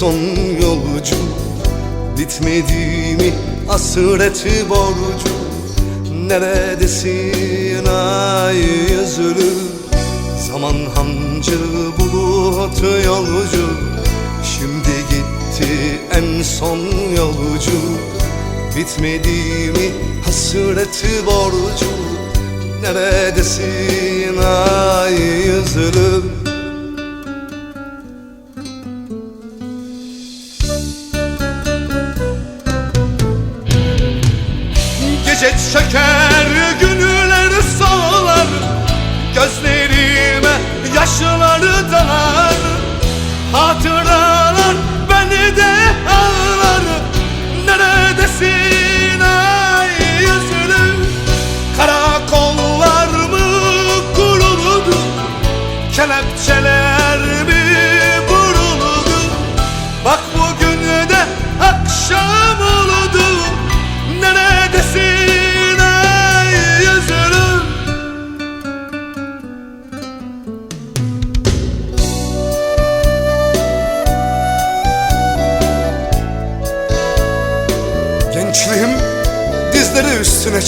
son yolcu Bitmedi mi hasreti borcu. Neredesin ay yüzlü Zaman hancı bulut yolcu. Şimdi gitti en son yolcu. Bitmedi mi hasreti borcu. Neredesin ay yüzlüm Çeker günler solar Gözlerime yaşları dalar. Hatıralar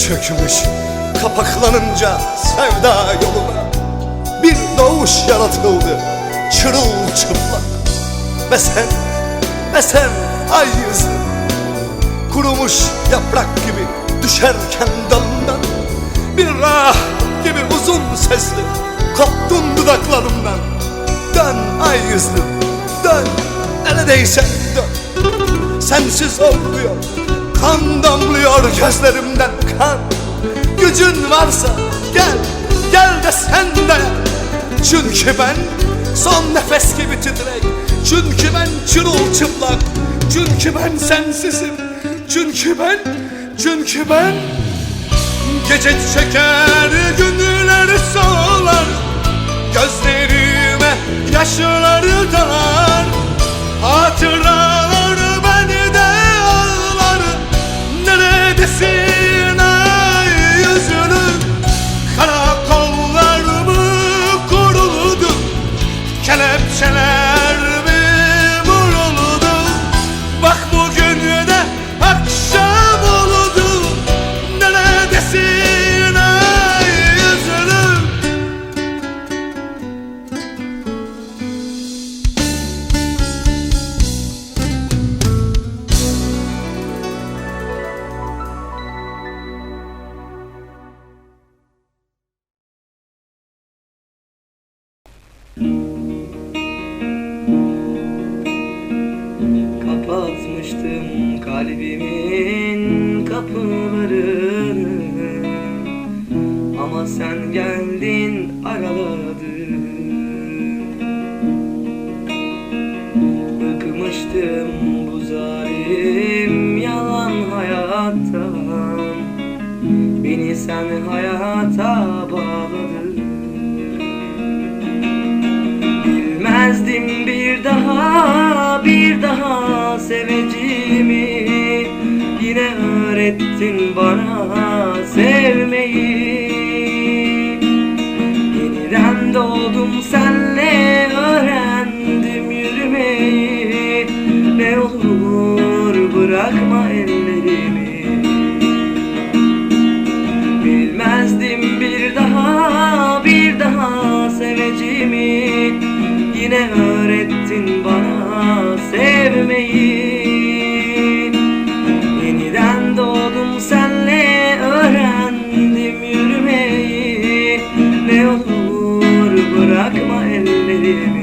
çökmüş Kapaklanınca sevda yoluna. Bir doğuş yaratıldı çırılçıplak. Ve sen, ve sen ay yüzlü Kurumuş yaprak gibi düşerken dalından. Bir rah gibi uzun sesli koptun dudaklarımdan. Dön ay yüzlü dön neredeysen dön. Sensiz olmuyor Kan damlıyor gözlerimden kan. Gücün varsa gel Gel de sen de. Çünkü ben son nefes gibi titrek. Çünkü ben çırılçıplak. Çünkü ben sensizim. Çünkü ben Çünkü ben. Gece çeker günler solar. Gözlerime yaşları dalar. Hatıralar Kapatmıştım kalbimin kapılarını Ama sen geldin araladın. Bıkmıştım bu zalim yalan hayattan. Beni sen hayata bağladın. Bilmezdim bir daha, bir daha seveceğimi Yine öğrettin bana sevmeyi. Yeniden doğdum senle öğrendim yürümeyi. Ne olur bırakma ellerimi. Bilmezdim bir daha, bir daha seveceğimi. Yine öğrettin bana sevmeyi bırakma ellerimi Yalnızlıktı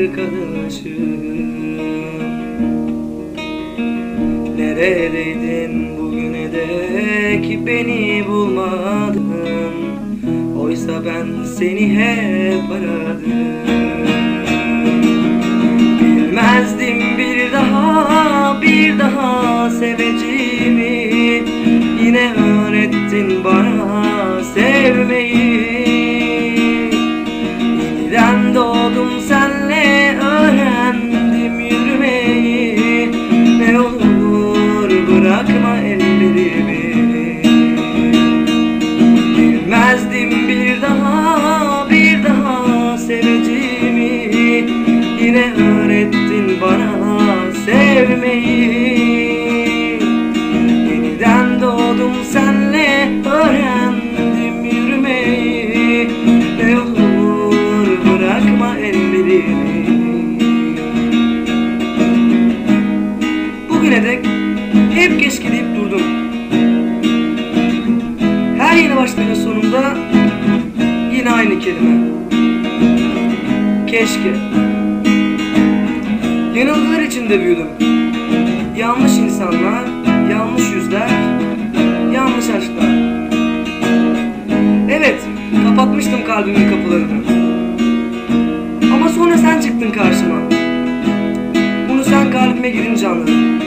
arkadaşım. Neredeydin bugüne dek beni bulmadın? Oysa ben seni hep aradım. Bilmezdim bir daha bir daha seveceğimi. Yine öğrettin bana sevmeyi Yanılgılar içinde büyüdüm. Yanlış insanlar, yanlış yüzler, yanlış aşklar. Evet, kapatmıştım kalbimin kapılarını. Ama sonra sen çıktın karşıma. Bunu sen kalbime girince anladım.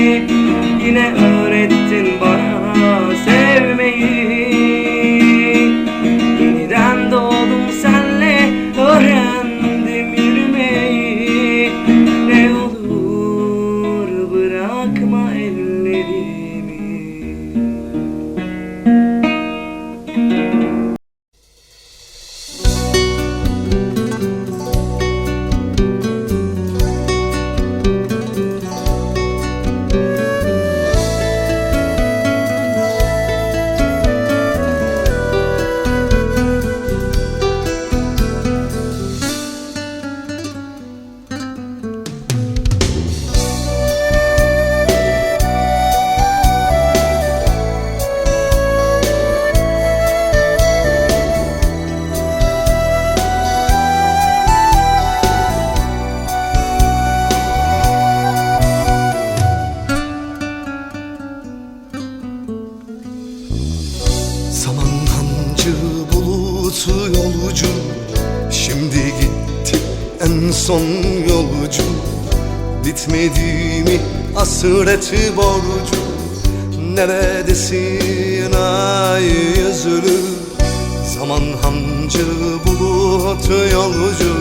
Yine öğrettin en son yolcu Bitmedi mi hasreti borcu. Neredesin ay yüzlü? Zaman hancı bulutu yolcu.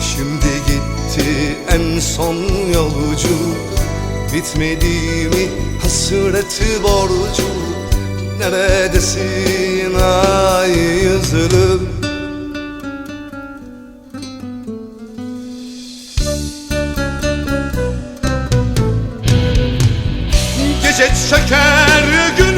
Şimdi gitti en son yolcu. Bitmedi mi hasreti borcu. Neredesin ay Lezzet söker gün